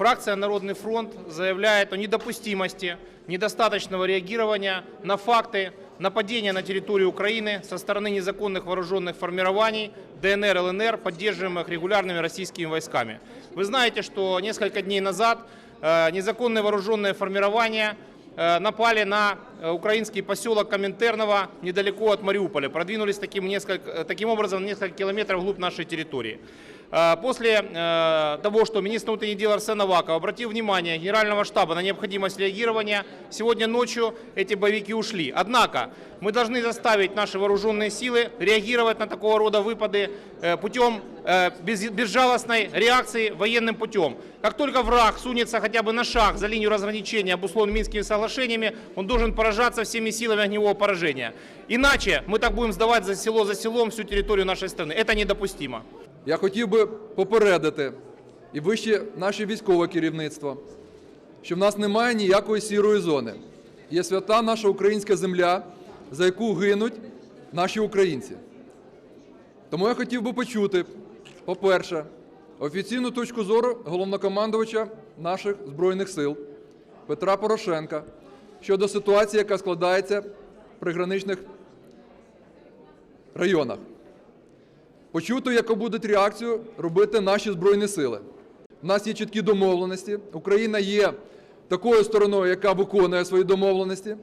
Фракция «Народный фронт» заявляет о недопустимости недостаточного реагирования на факты нападения на территорию Украины со стороны незаконных вооруженных формирований ДНР, ЛНР, поддерживаемых регулярными российскими войсками. Вы знаете, что несколько дней назад э, незаконные вооруженные формирования э, напали на э, украинский поселок Коминтерново недалеко от Мариуполя, продвинулись таким, несколько, таким образом несколько километров вглубь нашей территории. Э, После э, того, что министр внутренних дел Арсен Аваков обратил внимание Генерального штаба на необходимость реагирования, сегодня ночью эти боевики ушли. Однако мы должны заставить наши вооруженные силы реагировать на такого рода выпады э, путем без- безжалостной реакции военным путем. Как только враг сунется хотя бы на шаг за линию разграничения, обусловленную Минскими соглашениями, он должен поражаться всеми силами огневого поражения. Иначе мы так будем сдавать за село за селом всю территорию нашей страны. Это недопустимо. Я хотів би попередити і вище наше військове керівництво, що в нас немає ніякої сірої зони. Є свята наша українська земля, за яку гинуть наші українці. Тому я хотів би почути, по-перше, офіційну точку зору головнокомандувача наших Збройних сил Петра Порошенка щодо ситуації, яка складається в приграничних районах почути, яку будуть реакцію робити наші Збройні Сили. У нас є чіткі домовленості. Україна є такою стороною, яка виконує свої домовленості.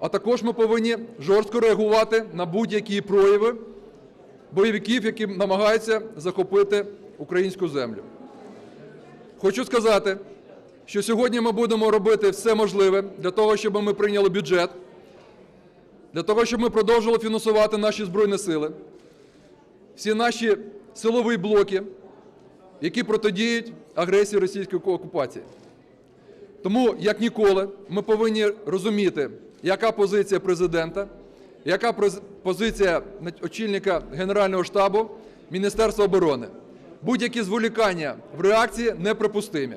А також ми повинні жорстко реагувати на будь-які прояви бойовиків, які намагаються захопити українську землю. Хочу сказати, що сьогодні ми будемо робити все можливе для того, щоб ми прийняли бюджет, для того, щоб ми продовжили фінансувати наші Збройні Сили всі наші силові блоки, які протидіють агресії російської окупації. Тому, як ніколи, ми повинні розуміти, яка позиція президента, яка позиція очільника Генерального штабу Міністерства оборони. Будь-які зволікання в реакції неприпустимі.